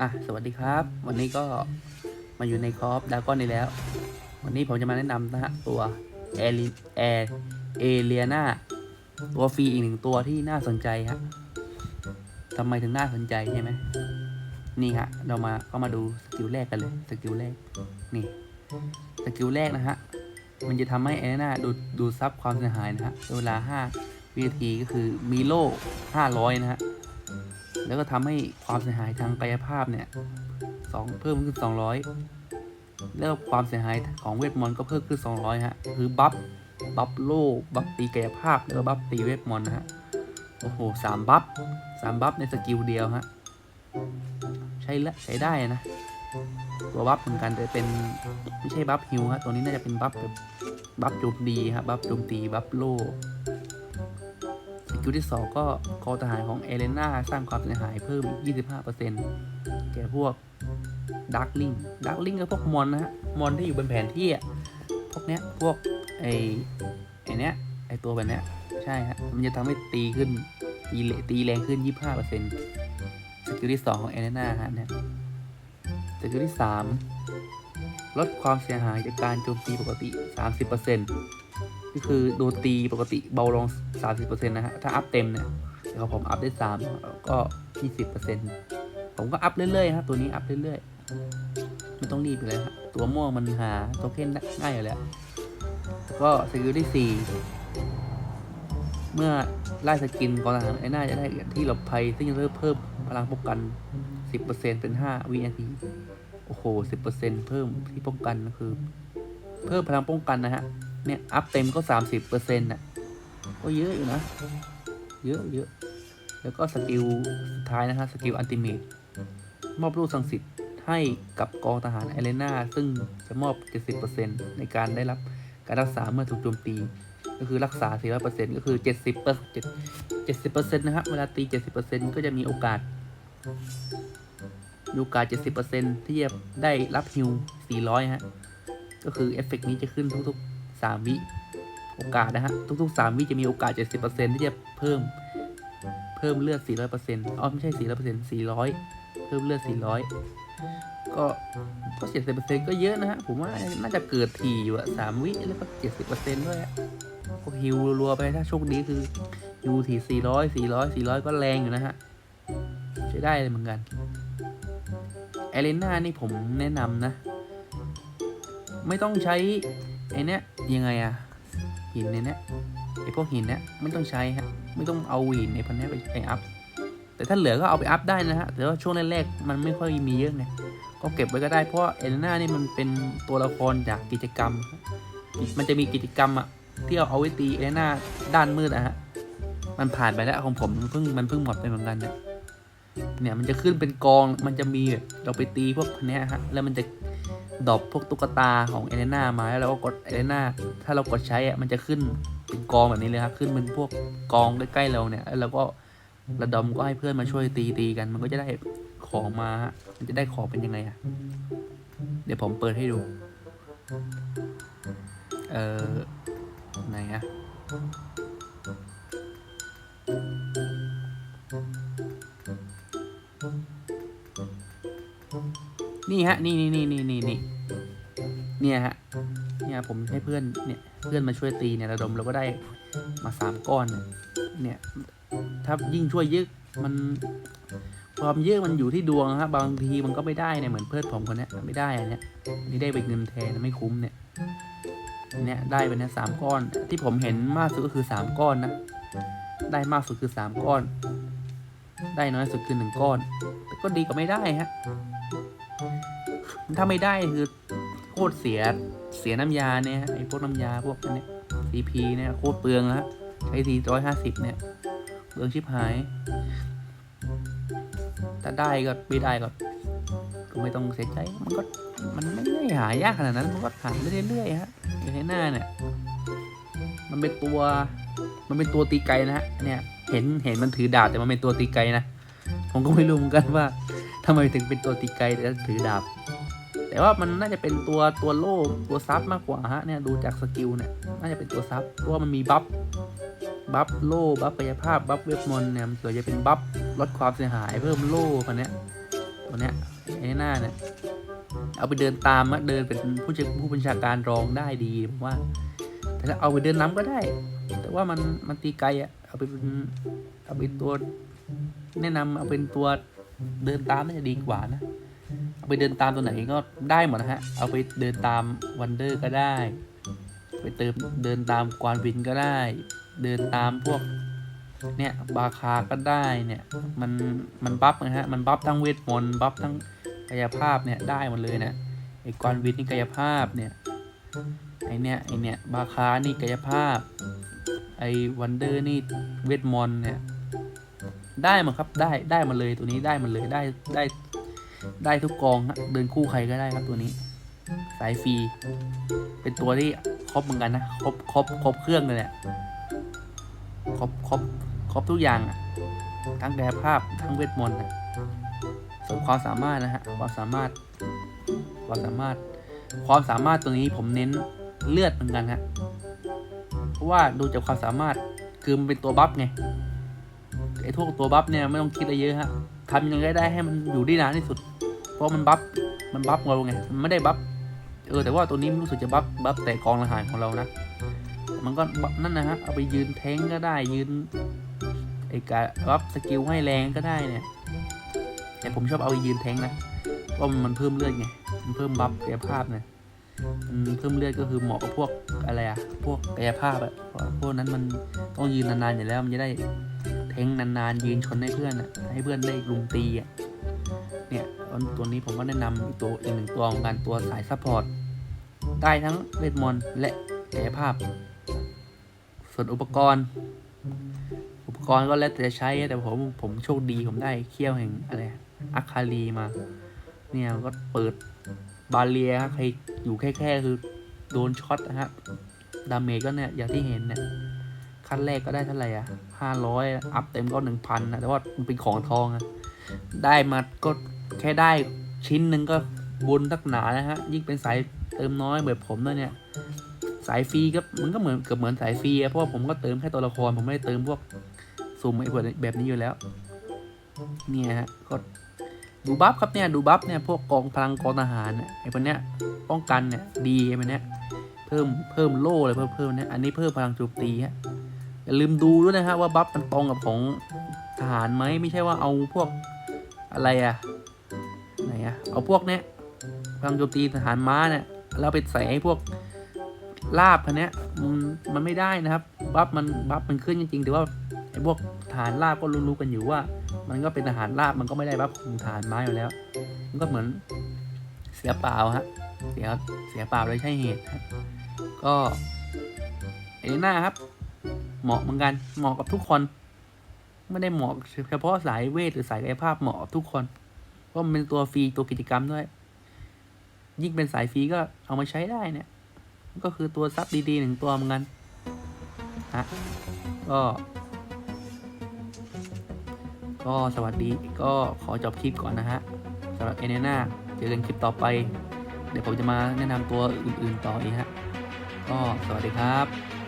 อะสวัสดีครับ วันนี้ก็มาอยู่ในคอฟดากอนนี้แล้ว วันนี้ผมจะมาแนะนำนะฮะตัวแอรแอเอเลียนาตัวฟรีอีกหนึ่งตัวที่น่าสนใจฮะทำไมถึงน่าสนใจใช่ไหมนี่ฮะเรามาก็มาดูสกิลแรกกันเลยสกิลแรกนี่สกิลแรกนะฮะมันจะทำให้แอเลียนาดูดูซับความเสียหายนะฮะเวลา5วินาทีก็คือมีโล่500 นะฮะ แล้วก็ทำให้ความเสียหายทางกายภาพเนี่ยสองเพิ่มขึ้น 200 แล้วความเสียหายของเวทมนต์ก็เพิ่มขึ้น 200 ฮะ คือบัฟบัฟโลบัฟตีกายภาพ แล้วก็บัฟตีเวทมนต์นะฮะ โอ้โหสามบัฟสามบัฟในสกิลเดียวฮะ ใช้ละใช้ได้นะ ตัวบัฟเหมือนกันแต่เป็นไม่ใช่บัฟฮิวฮะ ตัวนี้น่าจะเป็นบัฟแบบบัฟโจมตีฮะ บัฟโจมตี บัฟโล สกิลที่ 2 ก็กอทหารของเอเลนาสร้างความเสียหายเพิ่มอีก25%แก่พวกดักลิงดักลิงก็พวกมอนนะฮะ มอนที่อยู่บนแผนที่อะพวกเนี้ย พวกไอไอเนี้ย ไอตัวแบบเนี้ย ใช่ฮะ มันจะทำให้ตีขึ้น ตีตีแรงขึ้น 25%สกิลที่ 2 ของเอเลนาฮะเนี่ยสกิลที่ 3 ลดความเสียหายจากการโจมตีปกติ 30% ก็คือโดนตีปกติเบาลง 30%นะฮะ ถ้าอัพเต็มเนี่ยเดี๋ยวผมอัพได้ 3 ก็ 20%ผมก็อัพเรื่อยๆครับตัวนี้อัพเรื่อยๆ ไม่ต้องรีบอยู่แล้วครับตัวม่วงมันหาโทเค็นง่ายอยู่แล้ว แล้วก็สกิลที่ 4 เมื่อไล่สกินกองทหารไอ้หน้าจะได้ที่หลบภัยซึ่งจะเพิ่มเพิ่มพลังป้องกัน 10%เป็น5วินาทีโอ้โห 10%เพิ่มที่ป้องกันก็คือ เพิ่มพลังป้องกันนะฮะ เนี่ย อัพเต็มก็สามสิบเปอร์เซ็นต์น่ะก็เยอะอยู่นะ เยอะเยอะ แล้วก็สกิลสุดท้ายนะฮะสกิลอันติเมตมอบลูกสังสิทธิ์ให้กับกองทหารไอเลนาซึ่งจะมอบ 70%ในการได้รับการรักษาเมื่อถูกโจมตี ก็คือรักษา 400%ก็คือ 70เปอร์70%นะครับ เวลาตี 70%ก็จะมีโอกาสมีโอกาส 70%ที่จะได้รับฮิว400 ฮะ ก็คือเอฟเฟกต์นี้จะขึ้นทุกๆ 3 วิโอกาสนะฮะทุก ๆ 3 วิจะมีโอกาส 70%ที่จะเพิ่มเพิ่มเลือด 400%อ๋อไม่ใช่ 400% 400 เพิ่มเลือด 400 ก็ก็ 70%ก็เยอะนะฮะ ผมว่าน่าจะเกิดทีอยู่อะ3วิแล้วก็ 70%ด้วยอะพวกฮิวรัวไปถ้าโชคดีคือฮิวที400 400 400 ก็แรงอยู่นะฮะใช้ได้เลยเหมือนกันเอเลน่านี่ผมแนะนำนะ ไม่ต้องใช้ ไอเนี้ยยังไงอะหินในเนี้ยไอพวกหินเนี้ยไม่ต้องใช้ฮะไม่ต้องเอาหินในพันเนี้ยไปไปอัพแต่ถ้าเหลือก็เอาไปอัพได้นะฮะแต่ว่าช่วงแรกๆมันไม่ค่อยมีเยอะไงก็เก็บไว้ก็ได้เพราะเอเลน่านี่มันเป็นตัวละครจากกิจกรรม มันจะมีกิจกรรมอะที่เอาเอาไว้ตีเอเลน่าด้านมืดอะฮะมันผ่านไปแล้วของผมมันเพิ่งมันเพิ่งหมดไปเหมือนกันเนี่ยเนี่ยมันจะขึ้นเป็นกองมันจะมีแบบเราไปตีพวกพันเนี้ยฮะแล้วมันจะ ดรอปพวกตุ๊กตาของเอเลน่ามาแล้วเราก็กดเอเลน่าถ้าเรากดใช้อะมันจะขึ้นเป็นกองแบบนี้เลยครับ ขึ้นเป็นพวกกองใกล้ๆเราเนี่ยแล้วเราก็ระดมก็ให้เพื่อนมาช่วยตีตีกัน มันก็จะได้ของมาฮะมันจะได้ของเป็นยังไงอะเดี๋ยวผมเปิดให้ดู เออไหนอะ นี่ฮะ นี่นี่นี่นี่นี่นี่เนี่ยฮะ เนี่ยผมให้เพื่อน เนี่ยเพื่อนมาช่วยตีเนี่ยระดมเราก็ได้มาสามก้อนเนี่ย ถ้ายิ่งช่วยเยอะมันความเยอะมันอยู่ที่ดวงครับบางทีมันก็ไม่ได้เนี่ยเหมือนเพื่อนผมคนนี้ไม่ได้อันเนี้ยนนี่ได้ไปเงินแทนไม่คุ้มเนี่ยเนี่ยได้ไปเนี่ยสามก้อน ที่ผมเห็นมากสุดก็คือสามก้อนนะได้มากสุดคือสามก้อน ได้น้อยสุดคือหนึ่งก้อน แต่ก็ดีกว่าไม่ได้ฮะ ถ้าไม่ได้คือโคตรเสียเสียน้ำยาเนี่ยไอ้พวกน้ำยาพวกนี้ CP เนี่ยโคตรเปลืองฮะใช้ทีร้อยห้าสิบเนี่ยเปลืองชิบหาย ถ้าได้ก็ไม่ได้ก็ก็ไม่ต้องเสียใจมันก็มันไม่ได้หายากขนาดนั้นมันก็หาได้เรื่อยๆฮะอย่ในหน้าเนี่ย มันเป็นตัว มันเป็นตัวตีไกนะฮะเนี่ยเห็นเห็นมันถือดาบแต่มันเป็นตัวตีไกนะผมก็ไม่รู้เหมือนกันว่าทำไมถึงเป็นตัวตีไกแล้วถือดาบ แต่ว่ามันน่าจะเป็นตัวตัวโล่ตัวซับมากกว่าฮะเนี่ยดูจากสกิลเนี่ยน่าจะเป็นตัวซับเพราะว่ามันมีบัฟบัฟโล่บัฟกายภาพบัฟเวทมนต์เนี่ยมันจะเป็นบัฟลดความเสียหายเพิ่มโล่พันเนี้ยตัวเนี้ยเอเลน่าเนี่ยเอาไปเดินตามอะเดินเป็นผู้จัดผู้บัญชาการรองได้ดีผมว่า แต่ถ้าเอาไปเดินน้ำก็ได้ แต่ว่ามันมันตีไกลอะเอาไปเป็นเอาเป็นตัวแนะนำเอาเป็นตัวเดินตามน่าจะดีกว่านะ เอาไปเดินตามตัวไหนก็ได้หมดนะฮะ เอาไปเดินตามวันเดอร์ก็ได้ ไปเติมเดินตามกวานวินก็ได้ เดินตามพวกเนี่ยบาคาก็ได้เนี่ยมันมันบัฟนะฮะมันบัฟทั้งเวทมนต์บัฟทั้งกายภาพเนี่ยได้หมดเลยนะไอ้กวานวินนี่กายภาพเนี่ยไอเนี่ยไอเนี่ยบาคานี่กายภาพ ไอวันเดอร์นี่เวทมนต์เนี่ยได้มาครับได้ได้มาเลยตัวนี้ได้มาเลยได้ได้ ได้ทุกกองฮะเดินคู่ใครก็ได้ครับตัวนี้ สายฟรี เป็นตัวที่ครบเหมือนกันนะครบครบครบเครื่องเลยแหละครบครบครบทุกอย่างอะทั้งกายภาพทั้งเวทมนต์ส่วนความสามารถนะฮะความสามารถความสามารถ ความสามารถตัวนี้ผมเน้นเลือดเหมือนกันฮะเพราะว่าดูจากความสามารถคือมันเป็นตัวบัฟไงไอ้พวกตัวบัฟเนี่ยไม่ต้องคิดอะไรเยอะฮะ ทำยังไงได้ให้มันอยู่ได้นานที่สุด เพราะมันบัฟมันบัฟเราไง มันไม่ได้บัฟเออแต่ว่าตัวนี้รู้สึกจะบัฟบัฟแต่กองละหารของเรานะ มันก็บัฟนั่นนะฮะเอาไปยืนแทงก็ได้ยืนไอ้การบัฟสกิลให้แรงก็ได้เนี่ย แต่ผมชอบเอาไปยืนแทงนะเพราะมันเพิ่มเลือดไงมันเพิ่มบัฟกายภาพนะมันเพิ่มเลือดก็คือเหมาะกับพวกอะไรอะพวกกายภาพอะเพราะพวกนั้นมันต้องยืนนานๆอยู่แล้วมันจะได้ งนานๆยืนชนให้เพื่อนอะให้เพื่อนได้ลุมตีอะเนี่ยตัวนี้ผมก็แนะนำอีกตัวอีกหนึ่งตัวของการตัวสายซัพพอร์ตได้ทั้งเวทมนต์และกายภาพ ส่วนอุปกรณ์ อุปกรณ์ก็แล้วแต่ใช้แต่ผมผมโชคดีผมได้เขี้ยวแห่งอะไรอัคารีมา เนี่ยก็เปิดบาเลียครับใครอยู่แค่แค่คือโดนช็อตนะฮะดาเมจก็เนี่ยอย่างที่เห็นเนี่ย ขั้นแรกก็ได้เท่าไหร่อะห้าร้อยอัพเต็มก็หนึ่งพันนะแต่ว่ามันเป็นของทองอะได้มาก็แค่ได้ชิ้นหนึ่งก็บุญทักหนานะฮะ ยิ่งเป็นสายเติมน้อยแบบผมด้วยเนี่ย สายฟรีก็มันก็เหมือนเกือบเหมือนสายฟรีอะเพราะว่าผมก็เติมแค่ตัวละครผมไม่ได้เติมพวกสุ่มไอ้แบบแบบนี้อยู่แล้ว เนี่ยฮะก็ดูบัฟครับเนี่ยดูบัฟเนี่ยพวกกองพลังกองทหารเนี่ยไอ้พวกเนี้ยป้องกันเนี่ยดีไอ้พวกเนี้ยเพิ่มเพิ่มโล่เลยเพิ่มเพิ่มเนี่ยอันนี้เพิ่มพลังโจมตีฮะ อย่าลืมดูด้วยนะฮะว่าบัฟมันตรงกับของทหารไหมไม่ใช่ว่าเอาพวกอะไรอะไหนอะเอาพวกเนี้ยพลังโจมตีทหารม้าเนี่ยแล้วไปใส่ให้พวกลาบคันนี้มันมันไม่ได้นะครับ บัฟมันบัฟมันขึ้นจริงๆแต่ว่าไอ้พวกทหารลาบก็รู้ๆกันอยู่ว่า มันก็เป็นทหารลาบมันก็ไม่ได้บัฟของทหารม้าอยู่แล้ว มันก็เหมือนเสียเปล่าฮะเสียเสียเปล่าเลยใช่เหตุก็เอเลน่าครับ เหมาะเหมือนกันเหมาะกับทุกคน ไม่ได้เหมาะเฉพาะสายเวทหรือสายกายภาพเหมาะกับทุกคนเพราะมันเป็นตัวฟรีตัวกิจกรรมด้วย ยิ่งเป็นสายฟรีก็เอามาใช้ได้เนี่ย ก็คือตัวซับดีๆหนึ่งตัวเหมือนกันฮะก็ ก็สวัสดีก็ขอจบคลิปก่อนนะฮะสำหรับเอเนน่าเจอกันคลิปต่อไป เดี๋ยวผมจะมาแนะนำตัวอื่นๆต่ออีกฮะ ก็สวัสดีครับ